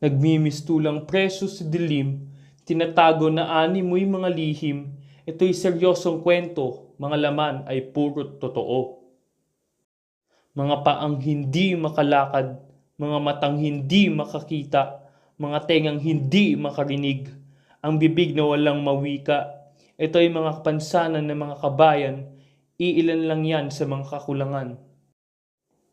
Nagmimistulang preso sa dilim, tinatago na ani mo'y mga lihim. Ito'y seryosong kwento, mga laman ay puro totoo. Mga paang hindi makalakad, mga matang hindi makakita, mga tengang hindi makarinig, ang bibig na walang mawika. Ito ay mga kapansanan ng mga kabayan, iilan lang yan sa mga kakulangan.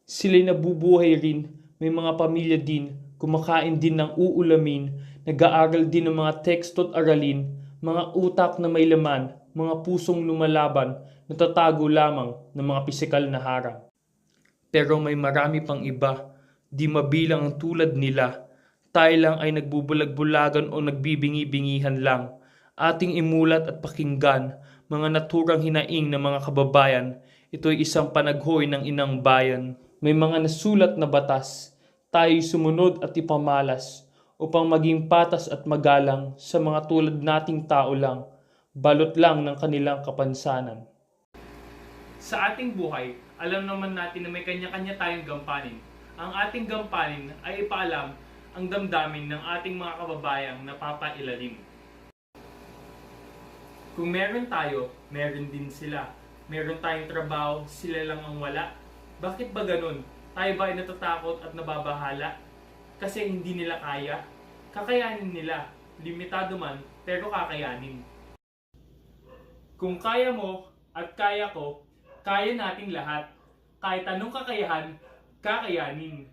Sila'y nabubuhay rin, may mga pamilya din, kumakain din ng uulamin, nag-aaral din ng mga teksto at aralin, mga utak na may laman, mga pusong lumalaban, natatago lamang ng mga pisikal na harang. Pero may marami pang iba, di mabilang ang tulad nila. Tayo lang ay nagbubulag-bulagan o nagbibingi-bingihan lang. Ating imulat at pakinggan, mga naturang hinaing ng mga kababayan. Ito'y isang panaghoy ng inang bayan. May mga nasulat na batas, tayo'y sumunod at ipamalas upang maging patas at magalang sa mga tulad nating tao lang, balot lang ng kanilang kapansanan. Sa ating buhay, alam naman natin na may kanya-kanya tayong gampanin. Ang ating gampanin ay ipaalam ang damdamin ng ating mga kababayang napapailalim. Kung meron tayo, meron din sila. Meron tayong trabaho, sila lang ang wala. Bakit ba ganun? Tayo ba ay natatakot at nababahala? Kasi hindi nila kaya? Kakayanin nila. Limitado man, pero kakayanin. Kung kaya mo at kaya ko, kaya nating lahat. Kahit anong kakayahan, kakayanin.